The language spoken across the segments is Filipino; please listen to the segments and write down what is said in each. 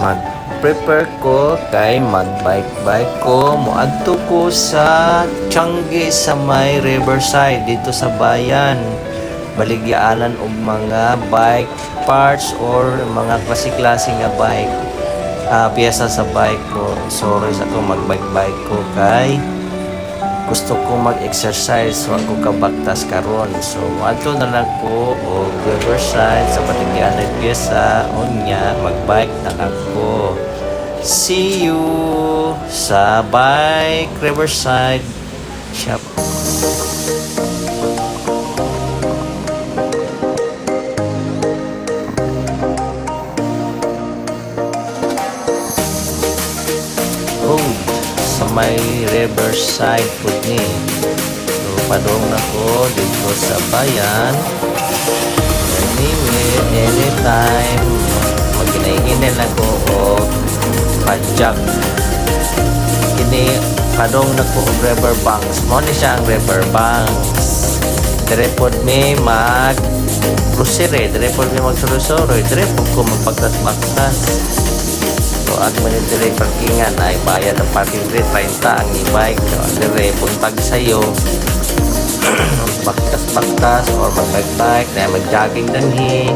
mag prepare ko kay mag-bike-bike ko. Moadto ko sa Changi sa may riverside dito sa bayan. Baligyaanan og mga bike parts or mga klase-klase nga bike ah piyesa sa bike ko. Sorry sa ko mag-bike-bike ko kay gusto ko mag-exercise wa ko kabaktas karon. So ato na lang ko og riverside sa patigyanan pyesa unya mag-bike na lang ko see you sa bike riverside shop may riverside po ni. So, padong na ko dito sa bayan. Anyway, anytime, maginaingin na ko o padjak. Kini, padong na ko river banks. Mo ni siya ang river banks. Dire pod mi mag grocery, dire pod mi magsuroy-suroy, dire pod ko magpagtas-bagtas. At manitiri parkingan ay bayad ng parking rate 30 ang e-bike. So, dire puntag sa'yo. Baktas-baktas or mag-bike-bike na mag-jogging danhi.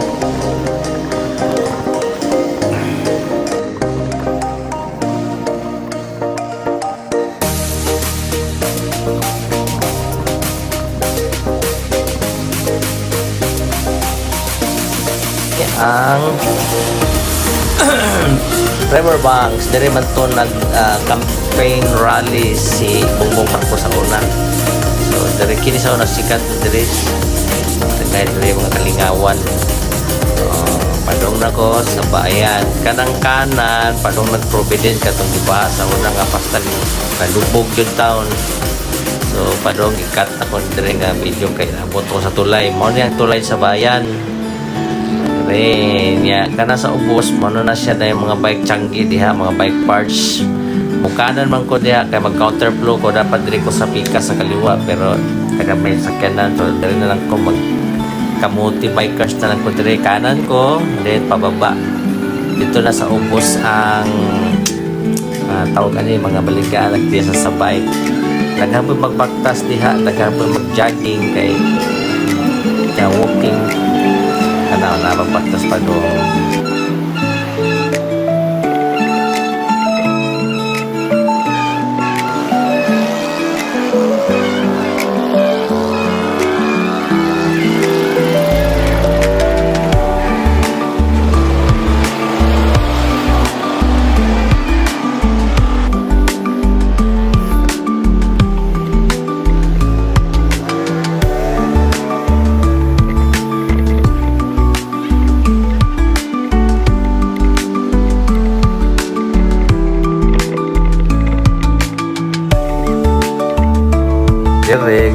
ang Trevor Banks, diri man to nag ah, campaign rally si Bongbong Marcos sa una. So, diri kini sa una sikat diri kaya diri mga kalingawan. Uh, padong na ko sa bayan. Kanang kanan, padong nag-provident katong diba sa una nga pastal kalubog yun taon. So, padong ikat ako diri nga video kay abot ko sa tulay. Mao ni ang tulay sa bayan. Rin, ya, kana sa ubos, mano na siya na yung mga bike changi diha, mga bike parts. Mukanan man ko diha, kay mag counterflow ko, dapat diri ko sa pika sa kaliwa, pero taga may sakyanan, so diri na lang ko mag kamuti bikers na lang ko diri kanan ko, then pababa. Dito na sa ubos ang uh, tawag ani mga baligaan diha sa sabay. Naghapon magbaktas diha, naghapon mag-jogging kay kaya walking ano, napapagtas pa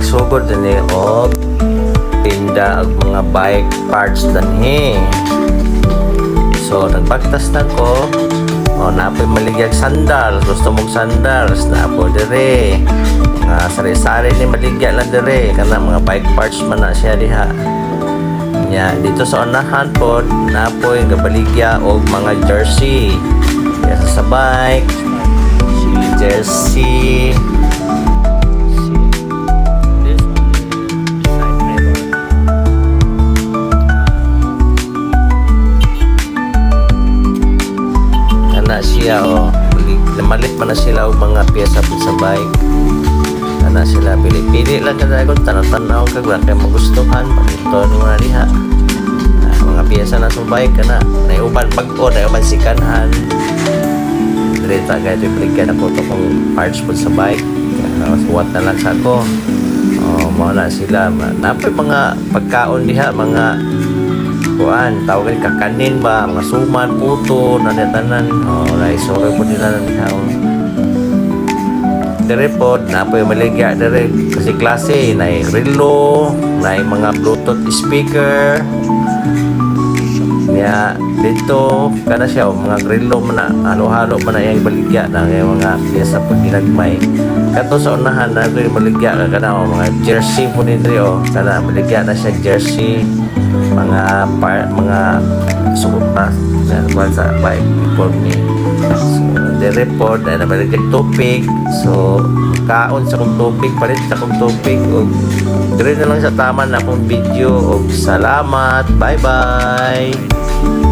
Direk, sugod din eh, og tinda og mga bike parts danhi. So, nagbaktas na ko. O, napoy maligyag sandal. Gusto mong sandals. Napo dire. Nga sari-sari ni maligya lang dire. Kana mga bike parts man na siya diha. Nya, dito sa unahan po, napoy gabaligya og mga jersey. Kaya sa bike, jersey, Namalit man na sila og mga pyesa po sa bike. Ana sila pili-pili lang kada ko tanaw-tanaw kag wa kay magustuhan ito ni mga diha. Ah, mga pyesa na sa bike kana nay uban pag-o nay uban sikanhan. Direta kay replicate ako to kung parts po sa bike. Kaya suwat na lang sa ako. Oh, mga na sila. Napay mga pagkaon diha, mga kuan tawag kakanin ba mga suman puto na tanan oh right sorry po nila na nihaw dire po na po yung maligya dire. Kasi klase na relo na mga bluetooth speaker niya dito kana siya oh, mga grillo man na halo-halo man na yung baligya na yung mga piyesa po ginagmay kato sa unahan na ito baligya ka kana oh, mga jersey po ni Dre oh kana baligya na siya jersey mga par, mga suot na Normal sa bike before me. So, the report ay naman topic. So, kaon sa kong topic, palit sa kong topic. O, dire na lang sa tama na akong video. O, salamat. Bye-bye.